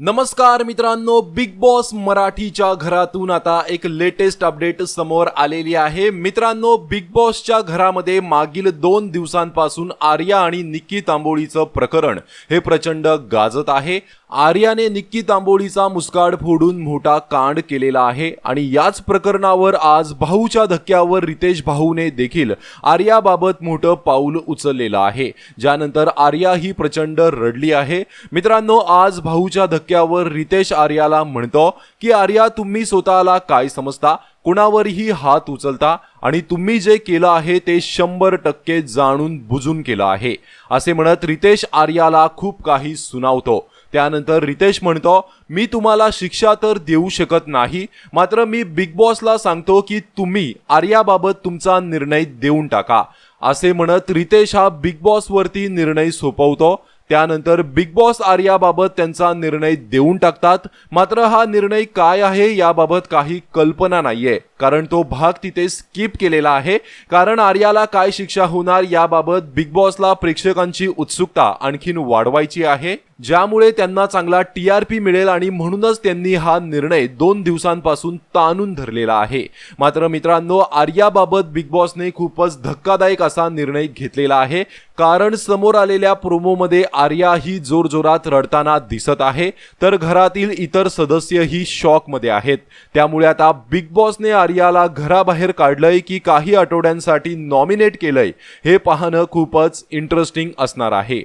नमस्कार मित्रांनो big boss मराठीच्या घरातून आता एक लेटेस्ट अपडेट समोर आलेली आहे. मित्रांनो बिग बॉसच्या घरामध्ये मागील दोन दिवसांपासून आर्या आणि निक्की तांबोळीचं प्रकरण हे प्रचंड गाजत आहे. आर्याने निक्की तांबोळीचा मुस्काड फोडून मोठा कांड केलेला आहे आणि याच प्रकरणावर आज भाऊच्या धक्क्यावर रितेश भाऊने देखील आर्याबाबत मोठं पाऊल उचललेलं आहे. ज्यानंतर आर्या ही प्रचंड रडली आहे. मित्रांनो आज भाऊच्या धक्क्यावर रितेश आर्याला म्हणतो की आर्या तुम्ही स्वतःला काय समजता? कुणावरही हात उचलता आणि तुम्ही जे केलं आहे ते शंभर टक्के जाणून बुजून केलं आहे. असे म्हणत रितेश आर्याला खूप काही सुनावतो. त्यानंतर रितेश म्हणतो मी तुम्हाला शिक्षा तर देऊ शकत नाही मात्र मी बिग बॉसला सांगतो की तुम्ही आर्याबाबत तुमचा निर्णय देऊन टाका. असे म्हणत रितेश हा बिग बॉसवरती निर्णय सोपवतो. त्यानंतर बिग बॉस आर्याबाबत त्यांचा निर्णय देऊन टाकतात. मात्र हा निर्णय काय आहे याबाबत काही कल्पना नाहीये. कारण तो भाग तिथे स्किप केलेला आहे. कारण आर्याला काय शिक्षा होणार याबाबत बिग बॉसला प्रेक्षकांची उत्सुकता आणखीन वाढवायची आहे. ज्यामुळे त्यांना चांगला टी आर पी मिळेल आणि म्हणूनच त्यांनी हा निर्णय दोन दिवसांपासून ताणून धरलेला आहे. मात्र मित्रांनो आर्याबाबत बिग बॉसने खूपच धक्कादायक असा निर्णय घेतलेला आहे. कारण समोर आलेल्या प्रोमोमध्ये आर्या ही जोरजोरात रडताना दिसत आहे. तर घरातील इतर सदस्यही शॉकमध्ये आहेत. त्यामुळे आता बिग बॉसने आर्याला घराबाहेर काढलंय की काही आठवड्यांसाठी नॉमिनेट केलंय हे पाहणं खूपच इंटरेस्टिंग असणार आहे.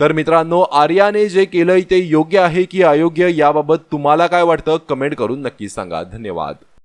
तर मित्रांनो आर्याने जे केलंय ते योग्य आहे की अयोग्य याबाबत तुम्हाला काय वाटतं? कमेंट करून नक्की सांगा. धन्यवाद.